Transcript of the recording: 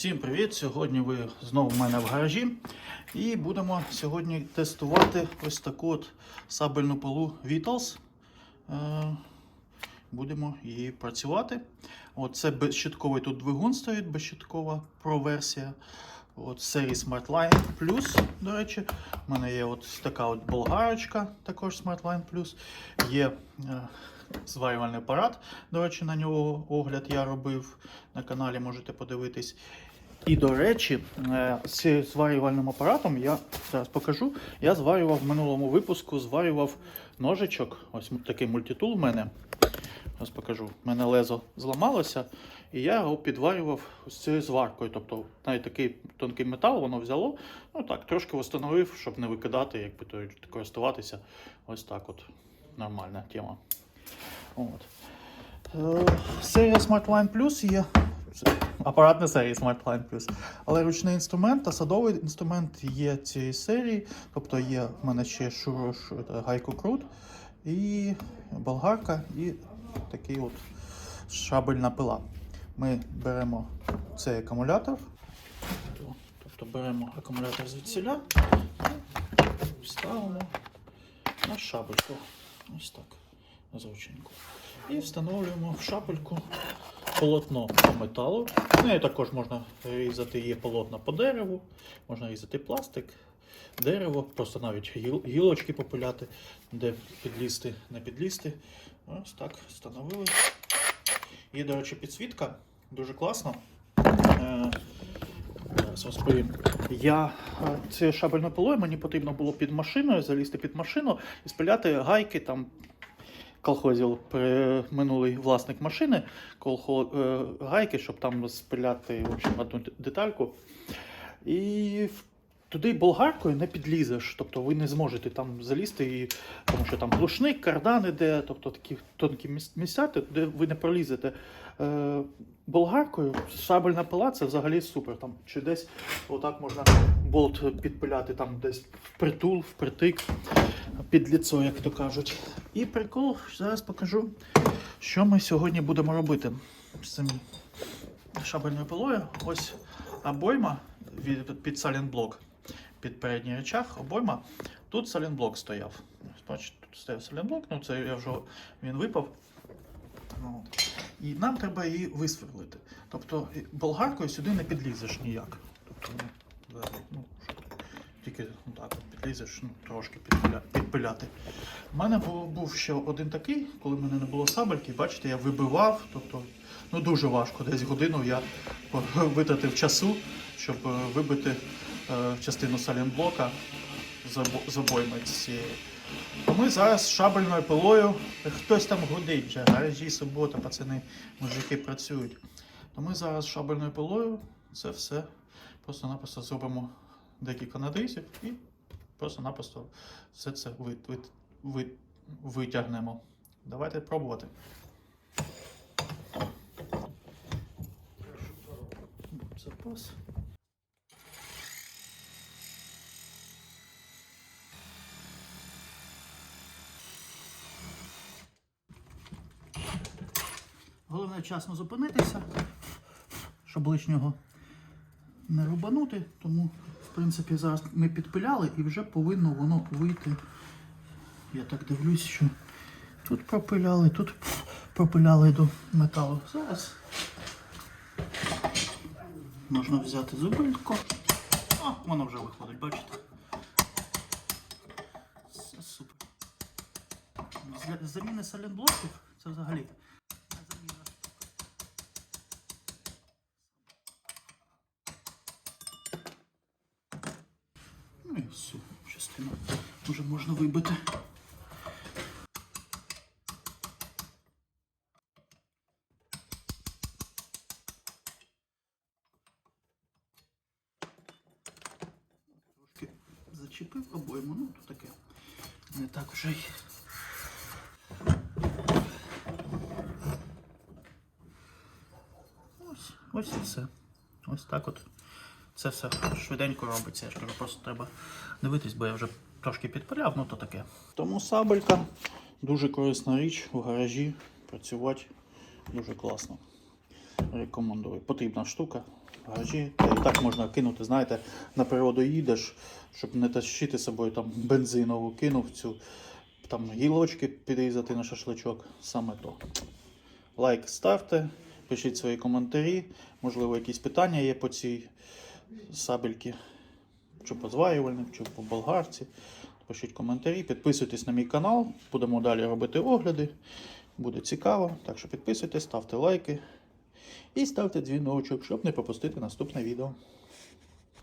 Всім привіт! Сьогодні ви знову в мене в гаражі. І будемо сьогодні тестувати ось таку от сабельну пилу Vitals. Е, Будемо її працювати. От безщитковий тут двигун стоїть, безщиткова Pro версія. От серії SmartLine Plus, до речі, у мене є от така от болгарочка, також SmartLine Plus. Є е, зварювальний апарат. До речі, на нього огляд я робив на каналі, можете подивитись. І до речі, е, з зварювальним апаратом я зараз покажу. Я зварював в минулому випуску, зварював ножичок. Ось такий мультитул в мене. Ось покажу. У мене лезо зламалося, і я його підварював з цією зваркою. Тобто навіть такий тонкий метал воно взяло. Ну так, трошки встановив, щоб не викидати, якби то користуватися. Ось так от. Нормальна тема. От. Серія SmartLine Plus є. Апарат не серії SmartLine Plus. Але ручний інструмент та садовий інструмент є цієї серії. Тобто є в мене ще шуруш гайкокрут і болгарка, і такий от шабельна пила. Ми беремо цей акумулятор. Тобто беремо акумулятор звідсіля і ставимо на шабельку. Ось так. Зрученько. І встановлюємо в шапельку полотно по металу. Ну, і також можна різати є полотна по дереву, можна різати пластик, дерево, просто навіть гілочки попиляти, де підлізти, не підлізти. Ось так встановили. Є, до речі, підсвітка, дуже класно. Е, Зараз розповім. Я е, це шабельне поло, мені потрібно було під машиною залізти під машину і спиляти гайки там колхозів минулий власник машини, колхо, е, гайки, щоб там спиляти в общем, одну детальку. І в- туди болгаркою не підлізеш, тобто ви не зможете там залізти, і, тому що там глушник, кардан іде, тобто такі тонкі місця, де ви не пролізете. Е, болгаркою шабельна пила це взагалі супер. Там, чи десь отак можна болт підпиляти там десь впритул, впритик, під ліцо, як то кажуть. І прикол, зараз покажу, що ми сьогодні будемо робити з цим шабельною пилою. Ось обойма від, під салінблок, під передній речах, обойма. Тут салінблок стояв. Бачите, тут стояв салінблок, ну це я вже він випав. От. І нам треба її висверлити. Тобто болгаркою сюди не підлізеш ніяк. Тобто, ну, ну, тільки ну, так підлізеш, ну, трошки підпиля, підпиляти. У мене був, був ще один такий, коли в мене не було сабельки, бачите, я вибивав, тобто ну, дуже важко. Десь годину я витратив часу, щоб е, вибити частину салінблока з цієї. Ми зараз шабельною пилою, хтось там гудить вже, гаражі, субота, пацани, мужики працюють. То ми зараз шабельною пилою це все просто-напросто зробимо декілька надрізів і просто-напросто все це ви, ви, ви, витягнемо. Давайте пробувати. Запас. Головне вчасно зупинитися, щоб лишнього не рубанути. Тому, в принципі, зараз ми підпиляли і вже повинно воно вийти. Я так дивлюсь, що тут пропиляли, тут пропиляли до металу. Зараз можна взяти зубилько. О, воно вже виходить, бачите? Все супер. Заміни салінблоків це взагалі. Частину вже можна вибити. Трошки зачепив обойму, ну то таке. Не так вже й. Ось, ось і все. Ось так от. Це все швиденько робиться. Я ж кажу, просто треба дивитись, бо я вже трошки підпиляв, ну то таке. Тому сабелька дуже корисна річ в гаражі. Працювати дуже класно. Рекомендую. Потрібна штука. в гаражі. Та і так можна кинути, знаєте, на природу їдеш, щоб не тащити з собою там бензинову кинув цю, там гілочки підрізати на шашличок, саме то. Лайк ставте, пишіть свої коментарі, можливо, якісь питання є по цій сабельці, чи по зварювальним, чи по болгарці. Пишіть коментарі, підписуйтесь на мій канал, будемо далі робити огляди. Буде цікаво. Так що підписуйтесь, ставте лайки і ставте дзвіночок, щоб не пропустити наступне відео.